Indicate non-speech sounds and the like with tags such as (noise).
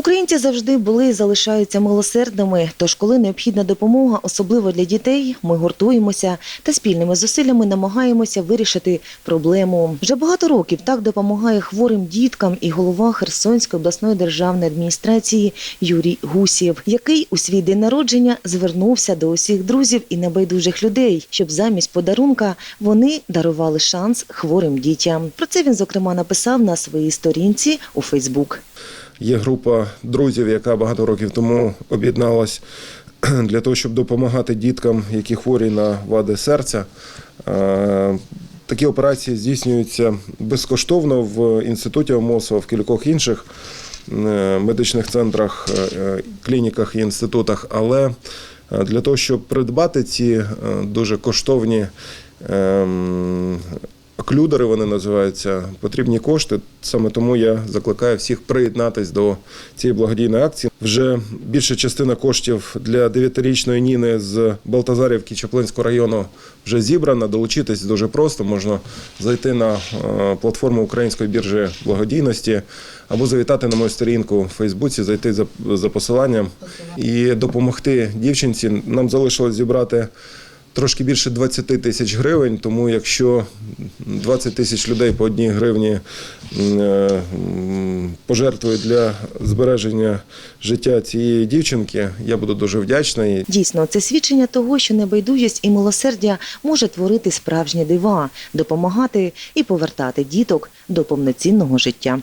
Українці завжди були і залишаються милосердними. Тож, коли необхідна допомога, особливо для дітей, ми гуртуємося та спільними зусиллями намагаємося вирішити проблему. Вже багато років так допомагає хворим діткам і голова Херсонської обласної державної адміністрації Юрій Гусєв, який у свій день народження звернувся до усіх друзів і небайдужих людей, щоб замість подарунка вони дарували шанс хворим дітям. Про це він зокрема написав на своїй сторінці у Фейсбук. Є група друзів, яка багато років тому об'єдналась (clears throat) для того, щоб допомагати діткам, які хворі на вади серця. Е, Такі операції здійснюються безкоштовно в інституті ОМОСО, в кількох інших е, медичних центрах, е, клініках і інститутах. Але для того, щоб придбати ці дуже коштовні Оклюдери вони називаються, потрібні кошти. Саме тому я закликаю всіх приєднатись до цієї благодійної акції. Вже більша частина коштів для 9-річної Ніни з Балтазарівки Чаплинського району вже зібрана. Долучитись дуже просто. Можна зайти на е, платформу Української біржі благодійності або завітати на мою сторінку в Фейсбуці, зайти за, за посиланням і допомогти дівчинці. Нам залишилось зібрати. Трошки більше 20 тисяч гривень, тому якщо 20 тисяч людей по одній гривні е, пожертвують для збереження життя цієї дівчинки, я буду дуже вдячний. Дійсно, це свідчення того, що небайдужість і милосердя може творити справжні дива, допомагати і повертати діток до повноцінного життя.